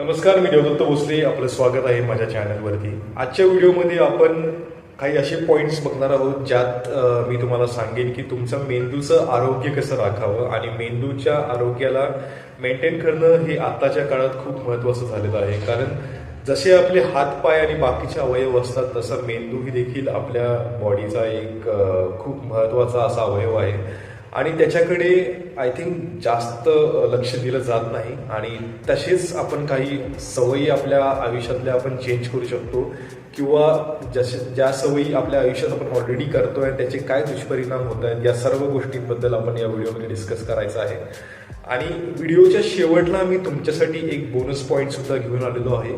नमस्कार मी देवदत्त भोसले. आपलं स्वागत आहे माझ्या चॅनलवरती. आजच्या व्हिडिओमध्ये आपण काही असे पॉईंट्स बघणार आहोत ज्यात मी तुम्हाला सांगेन की तुमचं मेंदूचं आरोग्य कसं राखावं आणि मेंदूच्या आरोग्याला मेंटेन करणं हे आत्ताच्या काळात खूप महत्त्वाचं झालेलं आहे. कारण जसे आपले हातपाय आणि बाकीचे अवयव असतात तसं मेंदू ही देखील आपल्या बॉडीचा एक खूप महत्त्वाचा असा अवयव आहे. आणि त्याच्याकडे आय थिंक जास्त लक्ष दिलं जात नाही. आणि तसेच आपण काही सवयी आपल्या आयुष्यातल्या आपण चेंज करू शकतो. किंवा जसे ज्या सवयी आपल्या आयुष्यात आपण ऑलरेडी करतोय आणि त्याचे काय दुष्परिणाम होत आहेत या सर्व गोष्टींबद्दल आपण या व्हिडिओमध्ये डिस्कस करायचं आहे. आणि व्हिडिओच्या शेवटला मी तुमच्यासाठी एक बोनस पॉईंट सुद्धा घेऊन आलेलो आहे.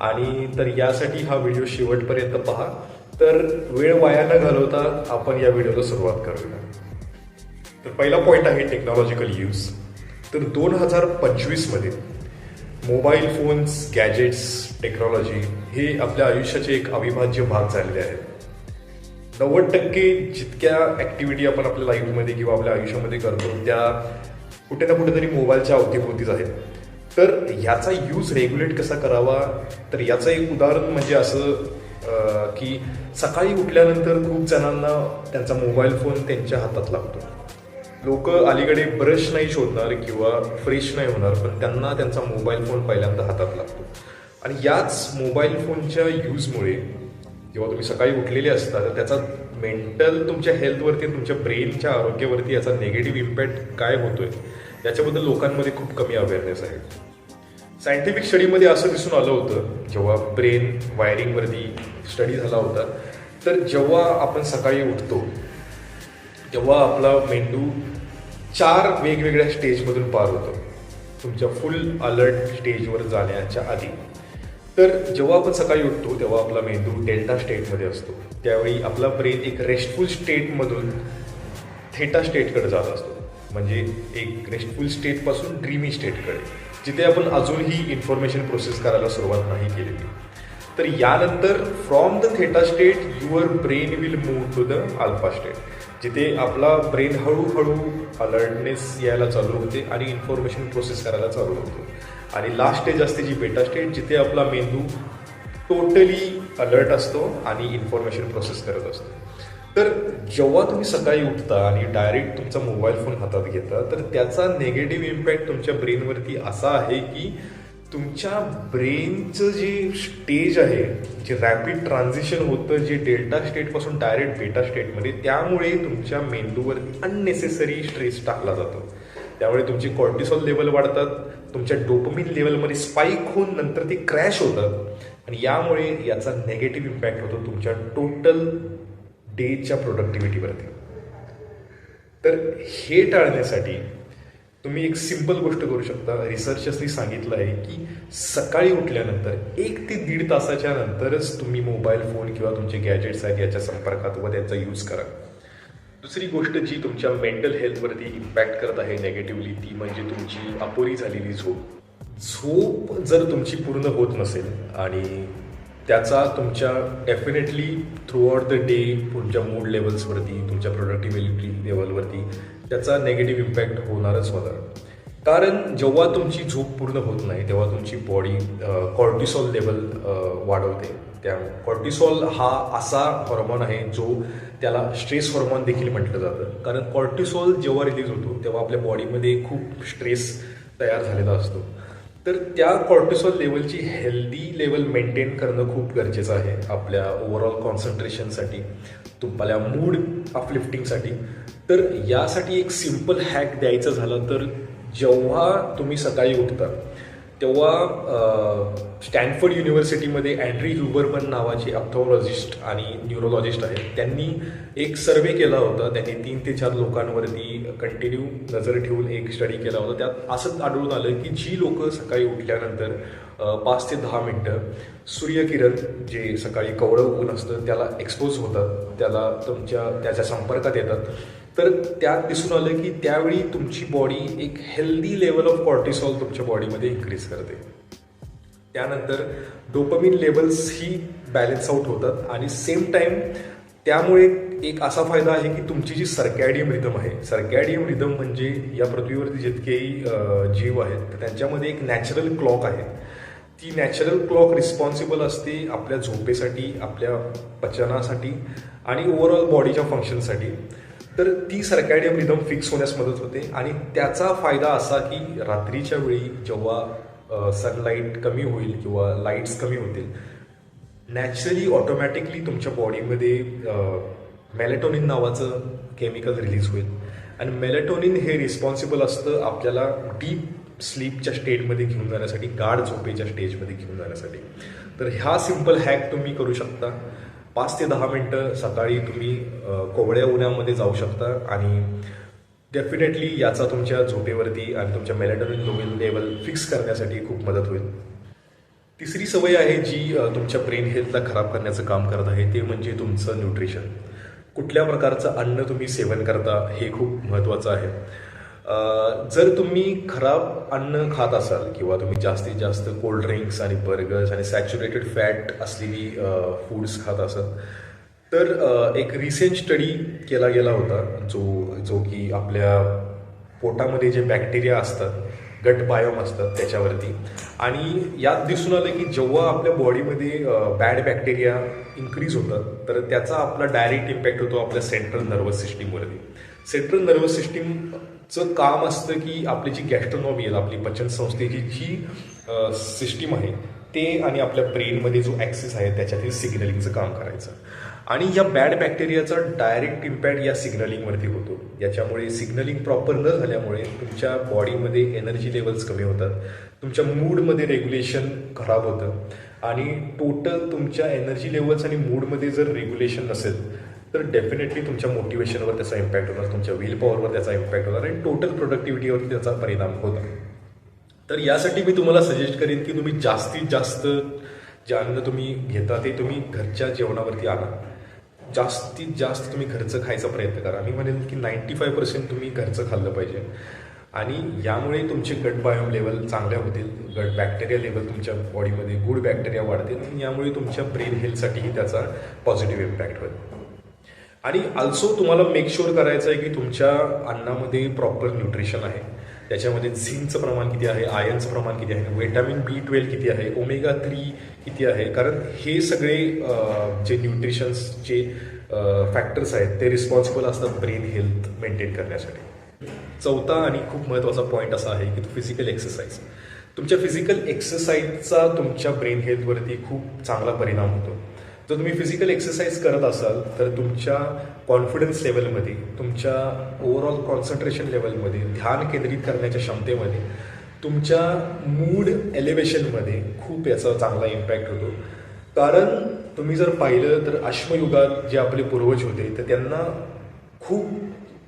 आणि तर यासाठी हा व्हिडिओ शेवटपर्यंत पहा. तर वेळ वाया न घालवता आपण या व्हिडिओला सुरुवात करूया. तर पहिला पॉईंट आहे टेक्नॉलॉजिकल यूज तर दोन हजार पंचवीसमध्ये मोबाईल फोन्स गॅजेट्स टेक्नॉलॉजी हे आपल्या आयुष्याचे एक अविभाज्य भाग झालेले आहेत. नव्वद टक्के जितक्या ॲक्टिव्हिटी आपण आपल्या लाईफमध्ये किंवा आपल्या आयुष्यामध्ये करतो त्या कुठे ना कुठेतरी मोबाईलच्या अवतीभोवतीच आहेत. तर ह्याचा यूज रेग्युलेट कसा करावा? तर याचं एक उदाहरण म्हणजे असं की सकाळी उठल्यानंतर खूप जणांना त्यांचा मोबाईल फोन त्यांच्या हातात लागतो. लोक अलीकडे ब्रश नाही शोधणार किंवा फ्रेश नाही होणार पण त्यांना त्यांचा मोबाईल फोन पहिल्यांदा हातात लागतो. आणि याच मोबाईल फोनच्या यूजमुळे जेव्हा तुम्ही सकाळी उठलेले असता तर त्याचा मेंटल तुमच्या हेल्थवरती तुमच्या ब्रेनच्या आरोग्यावरती याचा निगेटिव्ह इम्पॅक्ट काय होतोय याच्याबद्दल लोकांमध्ये खूप कमी अवेअरनेस आहे. सायंटिफिक स्टडीमध्ये असं दिसून आलं होतं जेव्हा ब्रेन वायरिंगवरती स्टडी झाला होता तर जेव्हा आपण सकाळी उठतो तेव्हा आपला मेंदू चार वेगवेगळ्या स्टेजमधून पार होतो. तुमच्या फुल अलर्ट स्टेजवर जाण्याच्या आधी. तर जेव्हा आपण सकाळी उठतो तेव्हा आपला मेंदू डेल्टा स्टेटमध्ये असतो. त्यावेळी आपला ब्रेन एक रेस्टफुल स्टेटमधून थेटा स्टेटकडे जात असतो. म्हणजे एक रेस्टफुल स्टेटपासून ड्रीमी स्टेटकडे जिथे आपण अजूनही इन्फॉर्मेशन प्रोसेस करायला सुरुवात नाही केलेली. तर यानंतर from the theta state your brain will move to the alpha state जिथे आपला ब्रेन हळूहळू अलर्टनेस यायला चालू होते आणि इन्फॉर्मेशन प्रोसेस करायला चालू होतो. आणि लास्ट स्टेज असते जी बेटा स्टेज जिथे आपला मेंदू टोटली अलर्ट असतो आणि इन्फॉर्मेशन प्रोसेस करत असतो. तर जेव्हा तुम्ही सकाळी उठता आणि डायरेक्ट तुमचा मोबाईल फोन हातात घेता तर त्याचा निगेटिव्ह इम्पॅक्ट तुमच्या ब्रेनवरती असा आहे की तुमच्या ब्रेनचं जे स्टेज आहे जे रॅपिड ट्रान्झिशन होतं जे डेल्टा स्टेटपासून डायरेक्ट बेटा स्टेटमध्ये त्यामुळे तुमच्या मेंदूवरती अननेसेसरी स्ट्रेस टाकला जातो. त्यामुळे तुमची कॉर्टिसॉल लेवल वाढतात तुमच्या डोपमिन लेवलमध्ये स्पाईक होऊन नंतर ते क्रॅश होतात आणि यामुळे याचा नेगेटिव्ह इम्पॅक्ट होतो तुमच्या टोटल डेच्या प्रोडक्टिव्हिटीवरती तर हे टाळण्यासाठी तुम्ही एक सिंपल गोष्ट करू शकता. रिसर्चर्सनी सांगितलं आहे की सकाळी उठल्यानंतर एक ते दीड तासाच्या नंतरच तुम्ही मोबाईल फोन किंवा तुमचे गॅजेट्स आहेत याच्या संपर्कात व त्यांचा यूज करा. दुसरी गोष्ट जी तुमच्या मेंटल हेल्थवरती इम्पॅक्ट करत आहे नेगेटिव्हली ती म्हणजे तुमची अपुरी झालेली झोप. झोप जर तुमची पूर्ण होत नसेल आणि त्याचा तुमच्या definitely throughout the day तुमच्या मूड लेवल्सवरती तुमच्या प्रोडक्टिव्हिटी लेवलवरती त्याचा नेगेटिव्ह इम्पॅक्ट होणारच होणार. कारण जेव्हा तुमची झोप पूर्ण होत नाही तेव्हा तुमची बॉडी कॉर्टिसॉल लेवल वाढवते. त्या कॉर्टिसॉल हा असा हॉर्मोन आहे जो त्याला स्ट्रेस हॉर्मोन देखील म्हटलं जातं. कारण कॉर्टिसॉल जेव्हा रिलीज होतो तेव्हा आपल्या बॉडीमध्ये खूप स्ट्रेस तयार झालेला असतो. तर त्या कॉर्टिसॉल लेवलची हेल्दी लेवल मेंटेन करणं खूप गरजेचं आहे आपल्या ओव्हरऑल कॉन्सन्ट्रेशनसाठी तुम्हाला मूड अपलिफ्टिंगसाठी तर यासाठी एक सिंपल हॅक द्यायचं झालं तर जेव्हा तुम्ही सकाळी उठता तेव्हा स्टॅनफर्ड युनिव्हर्सिटीमध्ये अँड्री ह्युबरमन नावाचे अप्थॉलॉजिस्ट आणि न्यूरोलॉजिस्ट आहेत. त्यांनी एक सर्वे केला होता. त्यांनी तीन ते चार लोकांवरती कंटिन्यू नजर ठेवून एक स्टडी केला होता. त्यात असंच आढळून आलं की जी लोक सकाळी उठल्यानंतर पाच ते दहा मिनटं सूर्यकिरण जे सकाळी कवळं ऊन असतं त्याला एक्सपोज होतात. त्याला तुमच्या त्याच्या संपर्कात येतात. तर त्यात दिसून आलं की त्यावेळी तुमची बॉडी एक हेल्दी लेवल ऑफ कॉर्टिसॉल तुमच्या बॉडीमध्ये इन्क्रीज करते. त्यानंतर डोपमिन लेवल्स ही बॅलन्स आउट होतात. आणि सेम टाइम त्यामुळे एक असा फायदा आहे की तुमची जी सर्कॅडियम रिदम आहे सर्कॅडियम रिदम म्हणजे या पृथ्वीवरती जितकेही जीव आहेत तर त्यांच्यामध्ये एक नॅचरल क्लॉक आहे. ती नॅचरल क्लॉक रिस्पॉन्सिबल असते आपल्या झोपेसाठी आपल्या पचनासाठी आणि ओव्हरऑल बॉडीच्या फंक्शनसाठी तर ती सर्कॅडियम रिदम फिक्स होण्यास मदत होते. आणि त्याचा फायदा असा की रात्रीच्या वेळी जेव्हा सनलाईट कमी होईल किंवा लाईट्स कमी होतील. नॅचरली ऑटोमॅटिकली तुमच्या बॉडीमध्ये मेलेटोनिन नावाचं केमिकल रिलीज होईल. आणि मेलेटोनिन हे रिस्पॉन्सिबल असतं आपल्याला डीप स्लीपच्या स्टेटमध्ये घेऊन जाण्यासाठी गाढ झोपेच्या स्टेजमध्ये घेऊन जाण्यासाठी. तर ह्या सिंपल हॅक तुम्ही करू शकता. पाच ते दहा मिनटं सकाळी तुम्ही कोवळ्या उन्हामध्ये जाऊ शकता आणि डेफिनेटली याचा तुमच्या झोपेवरती आणि तुमच्या मेलेटोनिन लेवल फिक्स करण्यासाठी खूप मदत होईल. तिसरी सवय आहे जी तुमच्या ब्रेन हेल्थला खराब करण्याचं काम करत आहे ते म्हणजे तुमचं न्यूट्रिशन कुठल्या प्रकारचं अन्न तुम्ही सेवन करता हे खूप महत्त्वाचं आहे. जर तुम्ही खराब अन्न खात असाल किंवा तुम्ही जास्तीत जास्त कोल्ड ड्रिंक्स आणि बर्गर्स आणि सॅच्युरेटेड फॅट असलेली फूड्स खात असाल तर एक रिसेंट स्टडी केला गेला होता जो जो की आपल्या पोटामध्ये जे बॅक्टेरिया असतात गट बायोम असतात त्याच्यावरती. आणि यात दिसून आलं की जेव्हा आपल्या बॉडीमध्ये बॅड बॅक्टेरिया इन्क्रीज होतात तर त्याचा आपला डायरेक्ट इम्पॅक्ट होतो आपल्या सेंट्रल नर्वस सिस्टीमवरती सेंट्रल नर्वस सिस्टीमचं काम असतं की आपली जी गॅस्ट्रोनॉमी आपली पचन संस्थेची जी सिस्टीम आहे ते आणि आपल्या ब्रेनमध्ये जो ॲक्सेस आहे त्याच्यातील सिग्नलिंगचं काम करायचं. आणि या बॅड बॅक्टेरियाचा डायरेक्ट इम्पॅक्ट या सिग्नलिंगवरती होतो. याच्यामुळे सिग्नलिंग प्रॉपर न झाल्यामुळे तुमच्या बॉडीमध्ये एनर्जी लेवल्स कमी होतात. तुमच्या मूडमध्ये रेग्युलेशन खराब होतं. आणि टोटल तुमच्या एनर्जी लेवल्स आणि मूडमध्ये जर रेग्युलेशन नसेल तर डेफिनेटली तुमच्या मोटिवेशनवर त्याचा इम्पॅक्ट होणार तुमच्या विल पॉवरवर त्याचा इम्पॅक्ट होणार आणि टोटल प्रोडक्टिव्हिटीवरती त्याचा परिणाम होणार तर यासाठी मी तुम्हाला सजेस्ट करेन की तुम्ही जास्तीत जास्त जे अन्न तुम्ही घेता ते तुम्ही घरच्या जेवणावरती आणा. जास्तीत जास्त तुम्ही घरचं खायचा प्रयत्न करा. मी म्हणेन की नाईन्टी फाय पर्सेंट तुम्ही घरचं खाल्लं पाहिजे. आणि यामुळे तुमचे गट बायोम लेवल चांगल्या होतील गट बॅक्टेरिया लेवल तुमच्या बॉडीमध्ये गुड बॅक्टेरिया वाढतील आणि यामुळे तुमच्या ब्रेन हेल्थसाठीही त्याचा पॉझिटिव्ह इम्पॅक्ट होईल. आणि ऑल्सो तुम्हाला मेक शुअर करायचं आहे की तुमच्या अन्नामध्ये प्रॉपर न्यूट्रिशन आहे. त्याच्यामध्ये झिंकचं प्रमाण किती आहे आयर्नचं प्रमाण किती आहे व्हिटॅमिन बी ट्वेल्व किती आहे ओमेगा थ्री किती आहे? कारण हे सगळे जे न्यूट्रिशन्सचे फॅक्टर्स आहेत ते रिस्पॉन्सिबल असतात ब्रेन हेल्थ मेंटेन करण्यासाठी. चौथा आणि खूप महत्त्वाचा पॉईंट असा आहे की तो फिजिकल एक्सरसाइज तुमच्या फिजिकल एक्सरसाइजचा तुमच्या ब्रेन हेल्थवरती खूप चांगला परिणाम होतो. जर तुम्ही फिजिकल एक्सरसाइज करत असाल तर तुमच्या कॉन्फिडन्स लेवलमध्ये तुमच्या ओव्हरऑल कॉन्सन्ट्रेशन लेवलमध्ये ध्यान केंद्रित करण्याच्या क्षमतेमध्ये तुमच्या मूड एलिव्हेशनमध्ये खूप याचा चांगला इम्पॅक्ट होतो. कारण तुम्ही जर पाहिलं तर अश्मयुगात जे आपले पूर्वज होते तर त्यांना खूप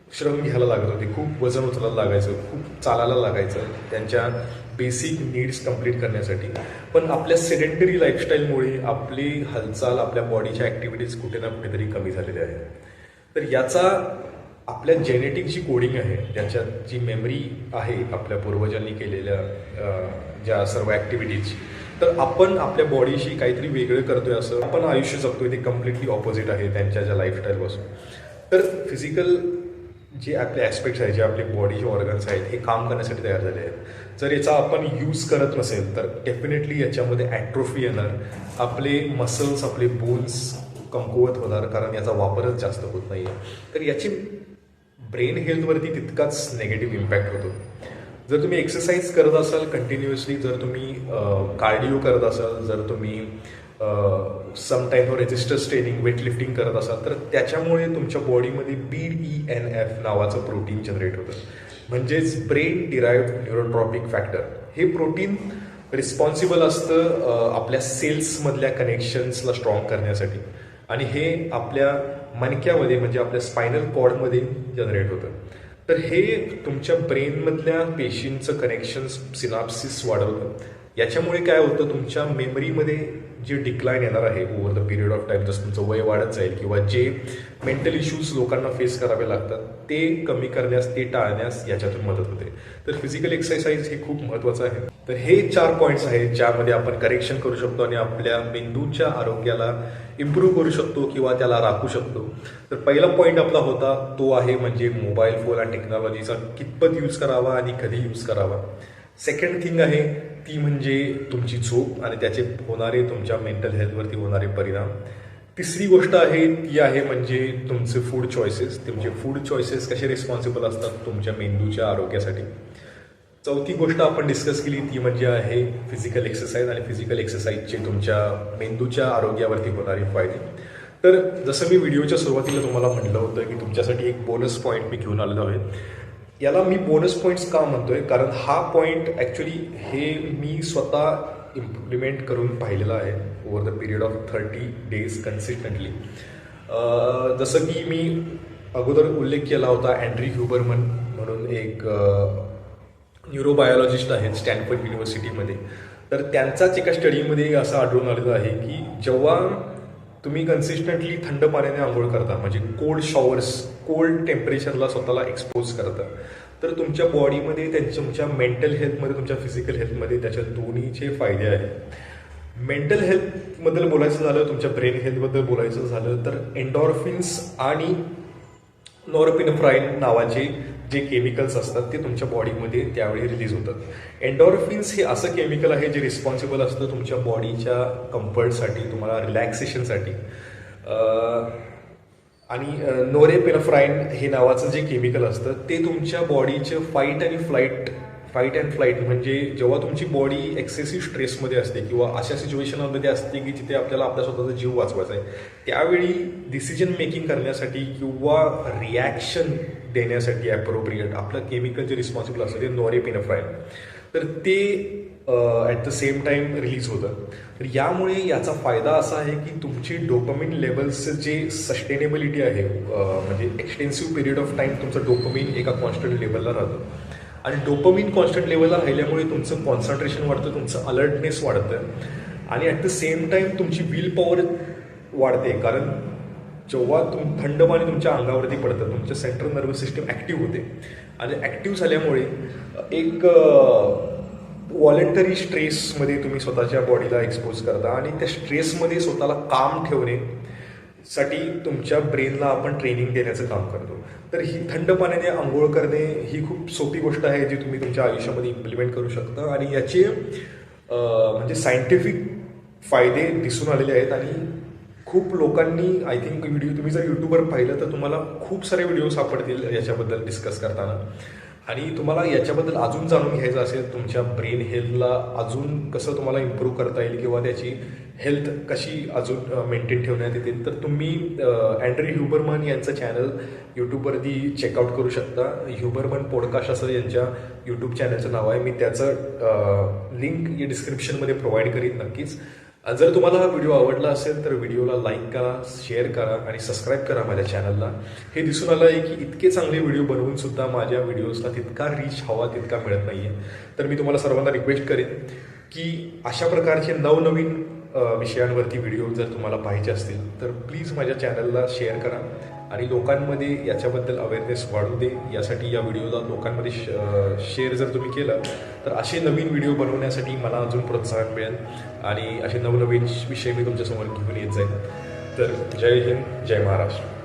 श्रम घ्यायला लागत होते. खूप वजन उचलायला लागायचं खूप चालायला लागायचं त्यांच्या बेसिक नीड्स कंप्लीट करण्यासाठी. पण आपल्या सेडेंटरी लाईफस्टाईलमुळे आपली हालचाल आपल्या बॉडीच्या ॲक्टिव्हिटीज कुठे ना कुठेतरी कमी झालेल्या आहेत तर याचा आपल्या जेनेटिक जी कोडिंग आहे त्याच्यात जी मेमरी आहे आपल्या पूर्वजांनी केलेल्या ज्या सर्व ॲक्टिव्हिटीज तर आपण आपल्या बॉडीशी काहीतरी वेगळं करतोय असं आपण आयुष्य जगतोय ते कम्प्लिटली ऑपोजिट आहे त्यांच्या ज्या लाईफस्टाईलपासून तर फिजिकल जे आपले ॲस्पेक्ट्स आहेत जे आपले बॉडीचे ऑर्गन्स आहेत हे काम करण्यासाठी तयार झाले आहेत. जर याचा आपण यूज करत नसेल तर डेफिनेटली याच्यामध्ये ॲट्रोफी येणार. आपले मसल्स आपले बोन्स कमकुवत होणार कारण याचा वापरच जास्त होत नाही आहे तर याची ब्रेन हेल्थवरती तितकाच निगेटिव्ह इम्पॅक्ट होतो. जर तुम्ही एक्सरसाइज करत असाल कंटिन्युअसली जर तुम्ही कार्डिओ करत असाल जर तुम्ही some type of resistance training weight lifting करत असाल तर त्याच्यामुळे तुमच्या बॉडीमध्ये बी ई एन एफ नावाचं प्रोटीन जनरेट होतं. म्हणजेच ब्रेन डिराईव्ह न्यूरोट्रॉपिक फॅक्टर हे प्रोटीन रिस्पॉन्सिबल असतं आपल्या सेल्समधल्या कनेक्शन्सला स्ट्रॉंग करण्यासाठी. आणि हे आपल्या मणक्यामध्ये म्हणजे आपल्या स्पायनल कॉर्डमध्ये जनरेट होतं. तर हे तुमच्या ब्रेनमधल्या पेशींचं कनेक्शन्स सिनाप्सिस वाढवतं. याच्यामुळे काय होतं तुमच्या मेमरीमध्ये जे डिक्लाईन येणार आहे over the period of time जसं तुमचं वय वाढत जाईल किंवा जे मेंटल इश्यूज लोकांना फेस करावे लागतात ते कमी करण्यास ते टाळण्यास याच्यातून मदत होते. तर फिजिकल एक्सरसाइज हे खूप महत्त्वाचं आहे. तर हे चार पॉईंट्स आहेत ज्यामध्ये आपण करेक्शन करू शकतो आणि आपल्या मेंदूच्या आरोग्याला इम्प्रूव्ह करू शकतो किंवा त्याला राखू शकतो. तर पहिला पॉईंट आपला होता तो आहे म्हणजे मोबाईल फोन आणि टेक्नॉलॉजीचा कितपत यूज करावा आणि कधी यूज करावा. सेकंड थिंग आहे ती म्हणजे तुमची झोप आणि त्याचे होणारे तुमच्या मेंटल हेल्थवरती होणारे परिणाम. तिसरी गोष्ट आहे ती आहे म्हणजे तुमचे फूड चॉईसेस तुमचे फूड चॉईसेस कसे रिस्पॉन्सिबल असतात तुमच्या मेंदूच्या आरोग्यासाठी? चौथी गोष्ट आपण डिस्कस केली ती म्हणजे आहे फिजिकल एक्सरसाइज आणि फिजिकल एक्सरसाइजचे तुमच्या मेंदूच्या आरोग्यावरती होणारे फायदे. तर जसं मी व्हिडिओच्या सुरुवातीला तुम्हाला म्हटलं होतं की तुमच्यासाठी एक बोनस पॉईंट मी घेऊन आलेलो आहे. याला मी बोनस पॉईंट्स का म्हणतोय? कारण हा पॉईंट ॲक्च्युली हे मी स्वतः इम्प्लिमेंट करून पाहिलेलं आहे over the period of thirty days consistently जसं की मी अगोदर उल्लेख केला होता अँड्री ह्युबरमन म्हणून एक न्यूरोबायोलॉजिस्ट आहेत स्टॅनफर्ड युनिव्हर्सिटीमध्ये तर त्यांचाच एका स्टडीमध्ये असं आढळून आलेलं आहे की जेव्हा तुम्ही कन्सिस्टंटली थंड पाण्याने आंघोळ करता म्हणजे कोल्ड शॉवर्स कोल्ड टेम्परेचरला स्वतःला एक्सपोज करतं. तर तुमच्या बॉडीमध्ये त्यांच्या तुमच्या मेंटल हेल्थमध्ये तुमच्या फिजिकल हेल्थमध्ये त्याच्या दोन्हीचे फायदे आहेत. मेंटल हेल्थबद्दल बोलायचं झालं तुमच्या ब्रेन हेल्थबद्दल बोलायचं झालं तर एन्डॉर्फिन्स आणि नॉरपिनफ्राईन नावाचे जे केमिकल्स असतात ते तुमच्या बॉडीमध्ये त्यावेळी रिलीज होतात. एन्डॉर्फिन्स हे असं केमिकल आहे जे रिस्पॉन्सिबल असतं तुमच्या बॉडीच्या कम्फर्टसाठी तुम्हाला रिलॅक्सेशनसाठी आणि नोरेपिनफ्राईन हे नावाचं जे केमिकल असतं ते तुमच्या बॉडीचं फाईट आणि फ्लाईट फाईट अँड फ्लाईट म्हणजे जेव्हा तुमची बॉडी एक्सेसिव्ह स्ट्रेसमध्ये असते किंवा अशा सिच्युएशनमध्ये असते की जिथे आपल्याला आपला स्वतःचा जीव वाचवायचा आहे त्यावेळी डिसिजन मेकिंग करण्यासाठी किंवा रिॲक्शन देण्यासाठी ॲप्रोप्रिएट आपलं केमिकल जे रिस्पॉन्सिबल असतं ते नॉरेपिनफ्राईन तर ते at the same time release होतं. तर यामुळे याचा फायदा असा आहे की तुमची डोपमिन लेवल्सचं जे सस्टेनेबिलिटी आहे. म्हणजे एक्सटेन्सिव्ह पिरियड ऑफ टाईम तुमचं डोपमिन एका कॉन्स्टंट लेवलला राहतं. आणि डोपमिन कॉन्स्टंट लेवलला राहिल्यामुळे तुमचं कॉन्सन्ट्रेशन वाढतं तुमचं अलर्टनेस वाढतं. आणि ॲट द सेम टाईम तुमची विल पॉवर वाढते. कारण जेव्हा तुम थंड पाणी तुमच्या अंगावरती पडतं तुमचं सेंट्रल नर्वस सिस्टम ॲक्टिव्ह होते. आणि ॲक्टिव्ह झाल्यामुळे एक व्हॉलेंटरी स्ट्रेसमध्ये तुम्ही स्वतःच्या बॉडीला एक्सपोज करता आणि त्या स्ट्रेसमध्ये स्वतःला काम ठेवणे साठी तुमच्या ब्रेनला आपण ट्रेनिंग देण्याचं काम करतो. तर ही थंड पाण्याने आंघोळ करणे ही खूप सोपी गोष्ट आहे जी तुम्ही तुमच्या आयुष्यामध्ये इम्प्लिमेंट करू शकता आणि याचे म्हणजे सायंटिफिक फायदे दिसून आलेले आहेत आणि खूप लोकांनी आय थिंक व्हिडिओ तुम्ही जर यूट्यूबवर पाहिलं तर तुम्हाला खूप सारे व्हिडिओ सापडतील याच्याबद्दल डिस्कस करताना. आणि तुम्हाला याच्याबद्दल अजून जाणून घ्यायचं असेल तुमच्या ब्रेन हेल्थला अजून कसं तुम्हाला इम्प्रूव्ह करता येईल किंवा त्याची हेल्थ कशी अजून मेंटेन ठेवण्यात येतील तर तुम्ही अँड्री ह्युबरमन यांचं चॅनल यूट्यूबवरती चेकआउट करू शकता. ह्युबरमन पॉडकास्ट असं यांच्या यूट्यूब चॅनलचं नाव आहे. मी त्याचं लिंक डिस्क्रिप्शनमध्ये प्रोव्हाइड करीन नक्कीच. जर तुम्हाला हा व्हिडिओ आवडला असेल तर व्हिडिओला लाईक करा शेअर करा आणि सबस्क्राईब करा माझ्या चॅनलला हे दिसून आलं आहे की इतके चांगले व्हिडिओ बनवून सुद्धा माझ्या व्हिडिओजला तितका रीच हवा तितका मिळत नाही आहे तर मी तुम्हाला सर्वांना रिक्वेस्ट करेन की अशा प्रकारचे नवनवीन विषयांवरती व्हिडिओ जर तुम्हाला पाहिजे असतील तर प्लीज माझ्या चॅनलला शेअर करा. आणि लोकांमध्ये याच्याबद्दल अवेअरनेस वाढू दे. यासाठी या व्हिडिओला लोकांमध्ये शेअर जर तुम्ही केलं तर असे नवीन व्हिडिओ बनवण्यासाठी मला अजून प्रोत्साहन मिळेल. आणि असे नवनवीन विषय मी तुमच्यासमोर घेऊन येत जाईल तर जय हिंद जय महाराष्ट्र.